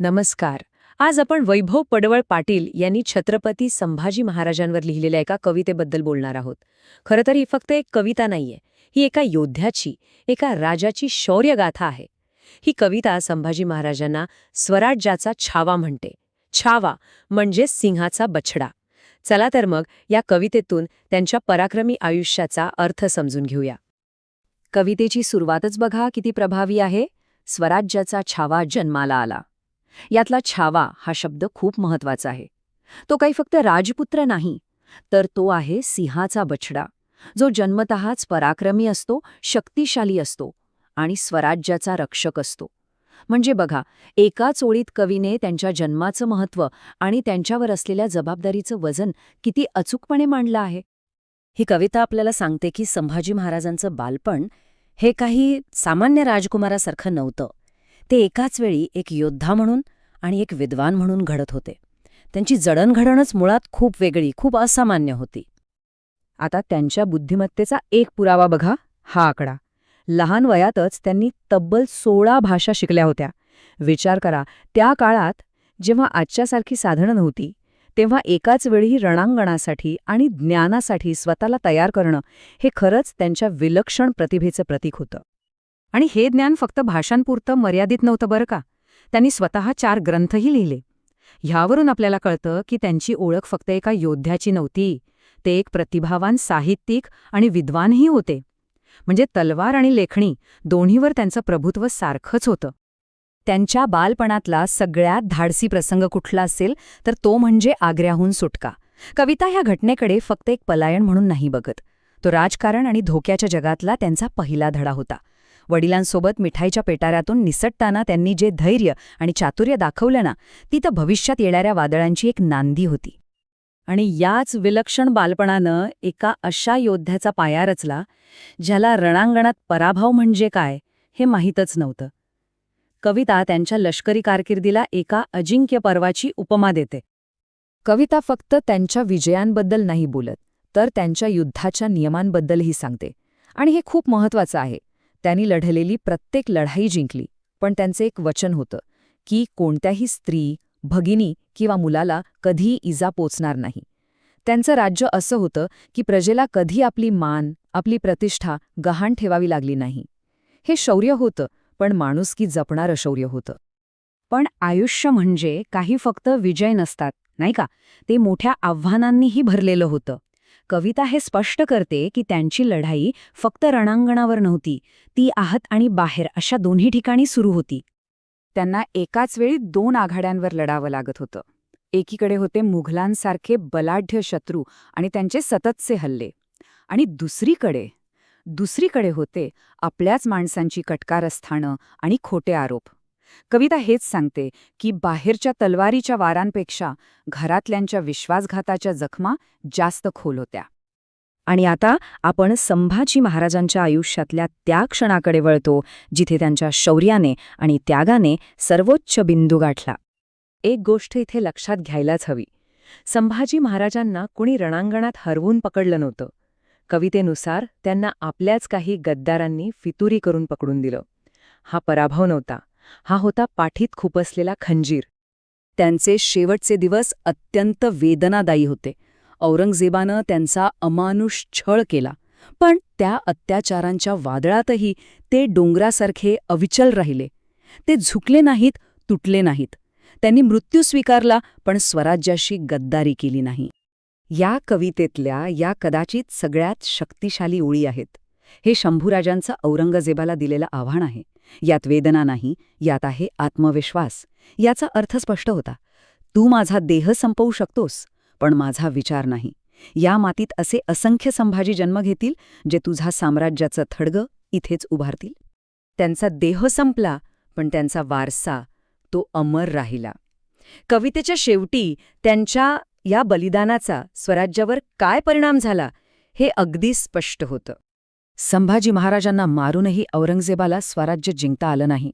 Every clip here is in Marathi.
नमस्कार. आज आपण वैभव पडवळ पाटील यांनी छत्रपती संभाजी महाराजांवर लिहिलेल्या एका कवितेबद्दल बोलणार आहोत. खरं तर ही फक्त एक कविता नाहीये ही एका योद्ध्याची एका राजाची शौर्यगाथा आहे. ही कविता संभाजी महाराजांना स्वराज्याचा छावा म्हणते. छावा म्हणजे सिंहाचा बछडा. चला तर मग या कवितेतून त्यांच्या पराक्रमी आयुष्याचा अर्थ समजून घेऊया. कवितेची सुरुवातच बघा किती प्रभावी आहे. स्वराज्याचा छावा जन्माला आला. यातला छावा हा शब्द खूप महत्त्वाचा आहे. तो काही फक्त राजपुत्र नाही तर तो आहे सिंहाचा बछडा जो जन्मतःच पराक्रमी असतो शक्तिशाली असतो आणि स्वराज्याचा रक्षक असतो. म्हणजे बघा एकाच ओळीत कवीने त्यांच्या जन्माचं महत्त्व आणि त्यांच्यावर असलेल्या जबाबदारीचं वजन किती अचूकपणे मांडलं आहे. ही कविता आपल्याला सांगते की संभाजी महाराजांचं बालपण हे काही सामान्य राजकुमारासारखं नव्हतं. ते एकाच वेळी एक योद्धा म्हणून आणि एक विद्वान म्हणून घडत होते. त्यांची जडणघडणच मुळात खूप वेगळी खूप असामान्य होती. आता त्यांच्या बुद्धिमत्तेचा एक पुरावा बघा हा आकडा. लहान वयातच त्यांनी तब्बल सोळा भाषा शिकल्या होत्या. विचार करा त्या काळात जेव्हा आजच्यासारखी साधनं नव्हती तेव्हा एकाच वेळी रणांगणासाठी आणि ज्ञानासाठी स्वतःला तयार करणं हे खरंच त्यांच्या विलक्षण प्रतिभेचं प्रतीक होतं. आणि हे ज्ञान फक्त भाषांपुरतं मर्यादित नव्हतं बरं का? त्यांनी स्वतः चार ग्रंथही लिहिले. ह्यावरून आपल्याला कळतं की त्यांची ओळख फक्त एका योद्ध्याची नव्हती. ते एक प्रतिभावान साहित्यिक आणि विद्वानही होते. म्हणजे तलवार आणि लेखणी दोन्हीवर त्यांचं प्रभुत्व सारखंच होतं. त्यांच्या बालपणातला सगळ्यात धाडसी प्रसंग कुठला असेल तर तो म्हणजे आग्र्याहून सुटका. कविता ह्या घटनेकडे फक्त एक पलायन म्हणून नाही बघत. तो राजकारण आणि धोक्याच्या जगातला त्यांचा पहिला धडा होता. वडिलांसोबत मिठाईच्या पेटाऱ्यातून निसटताना त्यांनी जे धैर्य आणि चातुर्य दाखवलं ना ती तर भविष्यात येणाऱ्या वादळांची एक नांदी होती. आणि याच विलक्षण बालपणानं एका अशा योद्ध्याचा पाया रचला ज्याला रणांगणात पराभव म्हणजे काय हे माहीतच नव्हतं. कविता त्यांच्या लष्करी कारकिर्दीला एका अजिंक्य पर्वाची उपमा देते. कविता फक्त त्यांच्या विजयांबद्दल नाही बोलत तर त्यांच्या युद्धाच्या नियमांबद्दलही सांगते. आणि हे खूप महत्वाचं आहे त्यांनी लढलेली प्रत्येक लढाई जिंकली. पण त्यांचे एक वचन होतं की कोणत्याही स्त्री भगिनी किंवा मुलाला कधीही इजा पोचणार नाही. त्यांचं राज्य असं होतं की प्रजेला कधी आपली मान आपली प्रतिष्ठा गहाण ठेवावी लागली नाही. हे शौर्य होतं पण माणुसकी जपणारं शौर्य होतं. पण आयुष्य म्हणजे काही फक्त विजय नसतात नाही का? ते मोठ्या आव्हानांनीही भरलेलं होतं. कविता हे स्पष्ट करते की त्यांची लढाई फक्त रणांगणावर नव्हती ती आहत आणि बाहेर अशा दोन्ही ठिकाणी सुरू होती. त्यांना एकाच वेळी दोन आघाड्यांवर लढावं लागत होतं. एकीकडे होते मुघलांसारखे बलाढ्य शत्रू आणि त्यांचे सततचे हल्ले. आणि दुसरीकडे दुसरीकडे होते आपल्याच माणसांची कटकारस्थानं आणि खोटे आरोप. कविता हेच सांगते की बाहेरच्या तलवारीच्या वारांपेक्षा घरातल्यांच्या विश्वासघाताच्या जखमा जास्त खोल होत्या. आणि आता आपण संभाजी महाराजांच्या आयुष्यातल्या त्या क्षणाकडे वळतो जिथे त्यांच्या शौर्याने आणि त्यागाने सर्वोच्च बिंदू गाठला. एक गोष्ट इथे लक्षात घ्यायलाच हवी. संभाजी महाराजांना कुणी रणांगणात हरवून पकडलं नव्हतं. कवितेनुसार त्यांना आपल्याच काही गद्दारांनी फितुरी करून पकडून दिलं. हा पराभव नव्हता. हा होता पाठीत खुपसलेला खंजीर. त्यांचे शेवटचे दिवस अत्यंत वेदनादायी होते. औरंगजेबानं त्यांचा अमानुष छळ केला पण त्या अत्याचारांच्या वादळातही ते डोंगरासारखे अविचल राहिले. ते झुकले नाहीत तुटले नाहीत. त्यांनी मृत्यू स्वीकारला पण स्वराज्याशी गद्दारी केली नाही. या कवितेतल्या या कदाचित सगळ्यात शक्तिशाली ओळी आहेत. हे शंभूराजांचं औरंगजेबाला दिलेलं आव्हान आहे. यात वेदना नाही यात आहे आत्मविश्वास. याचा अर्थ स्पष्ट होता तू माझा देह संपवू शकतोस पण माझा विचार नाही. या मातीत असे असंख्य संभाजी जन्म घेतील जे तुझा साम्राज्याचं थडगं इथेच उभारतील. त्यांचा देह संपला पण त्यांचा वारसा तो अमर राहिला. कवितेच्या शेवटी त्यांच्या या बलिदानाचा स्वराज्यावर काय परिणाम झाला हे अगदी स्पष्ट होतं. संभाजी महाराजांना मारूनही औरंगजेबाला स्वराज्य जिंकता आलं नाही.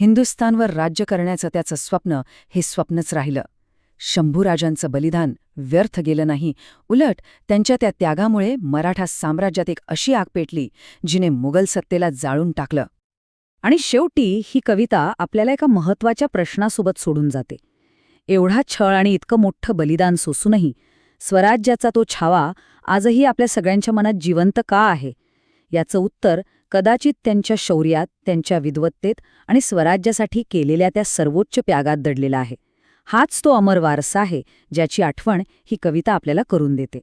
हिंदुस्थानवर राज्य करण्याचं त्याचं स्वप्न हे स्वप्नच राहिलं. शंभूराजांचं बलिदान व्यर्थ गेलं नाही. उलट त्यांच्या त्या त्यागामुळे मराठा साम्राज्यात एक अशी आग पेटली जिने मुघल सत्तेला जाळून टाकलं. आणि शेवटी ही कविता आपल्याला एका महत्त्वाच्या प्रश्नासोबत सोडून जाते. एवढा छळ आणि इतकं मोठं बलिदान सोसूनही स्वराज्याचा तो छावा आजही आपल्या सगळ्यांच्या मनात जिवंत का आहे? याचं उत्तर कदाचित त्यांच्या शौर्यात त्यांच्या विद्वत्तेत आणि स्वराज्यासाठी केलेल्या त्या सर्वोच्च त्यागात दडलेला आहे. हाच तो अमर वारसा आहे ज्याची आठवण ही कविता आपल्याला करून देते.